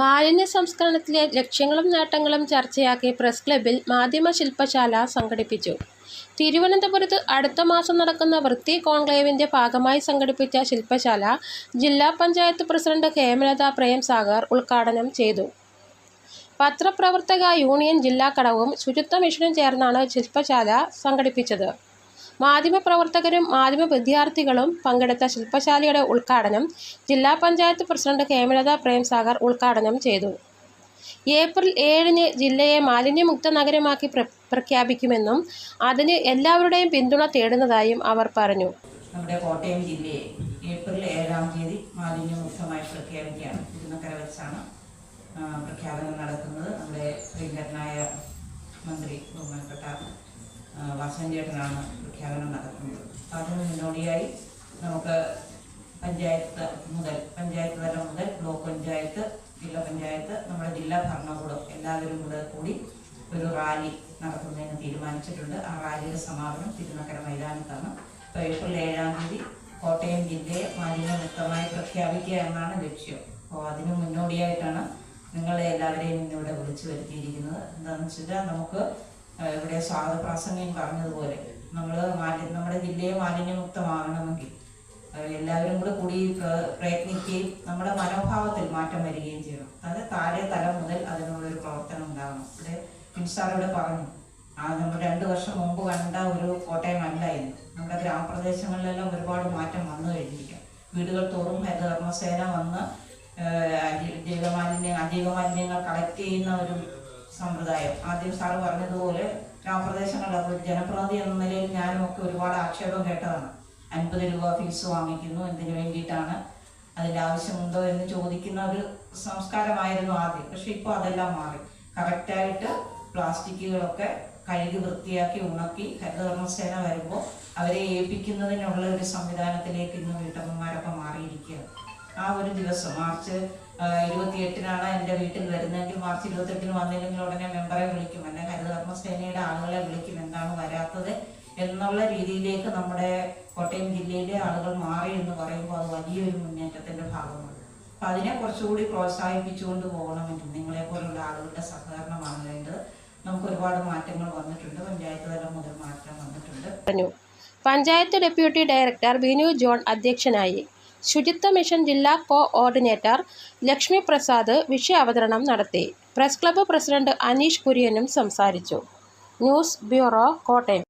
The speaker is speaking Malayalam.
മാലിന്യ സംസ്കരണത്തിലെ ലക്ഷ്യങ്ങളും നേട്ടങ്ങളും ചർച്ചയാക്കി പ്രസ് ക്ലബ്ബിൽ മാധ്യമ ശില്പശാല സംഘടിപ്പിച്ചു. തിരുവനന്തപുരത്ത് അടുത്ത മാസം നടക്കുന്ന വൃത്തി കോൺക്ലേവിന്റെ ഭാഗമായി സംഘടിപ്പിച്ച ശില്പശാല ജില്ലാ പഞ്ചായത്ത് പ്രസിഡന്റ് ഹേമലത പ്രേംസാഗർ ഉദ്ഘാടനം ചെയ്തു. പത്രപ്രവർത്തക യൂണിയൻ ജില്ലാ കടവും ശുചിത്വ മിഷനും ചേർന്നാണ് ശില്പശാല സംഘടിപ്പിച്ചത്. മാധ്യമപ്രവർത്തകരും മാധ്യമ വിദ്യാർത്ഥികളും പങ്കെടുത്ത ശില്പശാലയുടെ ഉദ്ഘാടനം ജില്ലാ പഞ്ചായത്ത് പ്രസിഡന്റ് ഹേമലത പ്രേംസാഗർ ഉദ്ഘാടനം ചെയ്തു. ഏപ്രിൽ ഏഴിന് ജില്ലയെ മാലിന്യമുക്ത നഗരമാക്കി പ്ര പ്രഖ്യാപിക്കുമെന്നും അതിന് എല്ലാവരുടെയും പിന്തുണ തേടുന്നതായും അവർ പറഞ്ഞു. നമ്മുടെ കോട്ടയം ജില്ലയെ ഏപ്രിൽ ഏഴാം തീയതി മാലിന്യമുക്തമായി പ്രഖ്യാപിക്കുകയാണ്. തിരുനക്കര വെച്ചാണ് പ്രഖ്യാപനം നടക്കുന്നത്. നമ്മുടെ പ്രിയങ്കരനായ മന്ത്രി ബഹുമാനപ്പെട്ട വാസൻ ചേട്ടനാണ് പ്രഖ്യാപനം അപ്പോൾ അതിന് മുന്നോടിയായി നമുക്ക് പഞ്ചായത്ത് മുതൽ പഞ്ചായത്ത് തലം മുതൽ ബ്ലോക്ക് പഞ്ചായത്ത് ജില്ലാ പഞ്ചായത്ത് നമ്മുടെ ജില്ലാ ഭരണകൂടം എല്ലാവരും കൂടെ കൂടി ഒരു റാലി നടത്തുന്നതിന് തീരുമാനിച്ചിട്ടുണ്ട്. ആ റാലിയുടെ സമാപനം തിരുനക്കര മൈതാനത്താണ്. ഇപ്പോൾ ഏപ്രിൽ ഏഴാം തീയതി കോട്ടയം ജില്ലയെ മാലിന്യമുക്തമായി പ്രഖ്യാപിക്കുക എന്നാണ് ലക്ഷ്യം. അപ്പോൾ അതിന് മുന്നോടിയായിട്ടാണ് നിങ്ങളെ എല്ലാവരെയും ഇന്നിവിടെ വിളിച്ചു വരുത്തിയിരിക്കുന്നത്. എന്താണെന്ന് വെച്ചാൽ നമുക്ക് ഇവിടെ സ്വാഗത പ്രാസംഗം പറഞ്ഞതുപോലെ നമ്മൾ മാലി നമ്മുടെ ജില്ലയെ മാലിന്യമുക്തമാകണമെങ്കിൽ എല്ലാവരും കൂടെ കൂടി പ്ര- പ്രയത്നിക്കുകയും നമ്മുടെ മനോഭാവത്തിൽ മാറ്റം വരികയും ചെയ്യണം. അതായത് താഴെ തലം മുതൽ അതിനുള്ളൊരു പ്രവർത്തനം ഉണ്ടാകണം ഇവിടെ മിൻസാർ ഇവിടെ പറഞ്ഞു ആ നമ്മൾ രണ്ട് വർഷം മുമ്പ് കണ്ട ഒരു കോട്ടയം അല്ല ഇന്ന് നമ്മുടെ ഗ്രാമപ്രദേശങ്ങളിലെല്ലാം ഒരുപാട് മാറ്റം വന്നു കഴിഞ്ഞിരിക്കും. വീടുകൾ തോറും ഹരിതകർമ്മസേന വന്ന് ജൈവമാലിന്യ അജൈവ മാലിന്യങ്ങൾ കളക്ട് ചെയ്യുന്ന ഒരു സമ്പ്രദായം. ആദ്യം സാറ് പറഞ്ഞതുപോലെ ഗ്രാമപ്രദേശങ്ങളിൽ അത് ജനപ്രതിനിധി എന്ന നിലയിൽ ഞാനും ഒക്കെ ഒരുപാട് ആക്ഷേപം കേട്ടതാണ്. അൻപത് രൂപ ഫീസ് വാങ്ങിക്കുന്നു എന്തിനു വേണ്ടിയിട്ടാണ്? അതിന്റെ ആവശ്യമുണ്ടോ എന്ന് ചോദിക്കുന്ന ഒരു സംസ്കാരമായിരുന്നു ആദ്യം. പക്ഷെ ഇപ്പോൾ അതെല്ലാം മാറി. കറക്റ്റായിട്ട് പ്ലാസ്റ്റിക്കുകളൊക്കെ കഴുകി വൃത്തിയാക്കി ഉണക്കി ഹരിതകർമ്മസേന വരുമ്പോൾ അവരെ ഏൽപ്പിക്കുന്നതിനുള്ള ഒരു സംവിധാനത്തിലേക്ക് ഇന്ന് വീട്ടമ്മമാരൊക്കെ മാറിയിരിക്കുകയാണ്. ആ ഒരു ദിവസം മാർച്ച് ഇരുപത്തിയെട്ടിനാണ് എന്റെ വീട്ടിൽ വരുന്നതെങ്കിൽ മാർച്ച് ഇരുപത്തെട്ടിന് വന്നില്ലെങ്കിൽ ഉടനെ മെമ്പറെ വിളിക്കും. അല്ലെങ്കിൽ ഹരിതകർമ്മസേനയുടെ ആളുകളെ വിളിക്കും എന്താണ് വരാത്തത് എന്നുള്ള രീതിയിലേക്ക് നമ്മുടെ കോട്ടയം ജില്ലയിലെ ആളുകൾ മാറി എന്ന് പറയുമ്പോൾ അത് വലിയൊരു മുന്നേറ്റത്തിന്റെ ഭാഗമാണ്. അപ്പം അതിനെ കുറച്ചുകൂടി പ്രോത്സാഹിപ്പിച്ചുകൊണ്ട് പോകണമെങ്കിൽ നിങ്ങളെ പോലുള്ള ആളുകളുടെ സഹകരണമാണ് വേണ്ടത്. നമുക്ക് ഒരുപാട് മാറ്റങ്ങൾ വന്നിട്ടുണ്ട്. പഞ്ചായത്ത് തലം മുതൽ മാറ്റം വന്നിട്ടുണ്ട്. Panchayat deputy director Binu John അധ്യക്ഷനായി. ശുചിത്വ മിഷൻ ജില്ലാ കോ ഓർഡിനേറ്റർ ലക്ഷ്മി പ്രസാദ് വിഷയാവതരണം നടത്തി. പ്രസ് ക്ലബ്ബ് പ്രസിഡന്റ് അനീഷ് കുര്യനും സംസാരിച്ചു. News bureau Kottayam.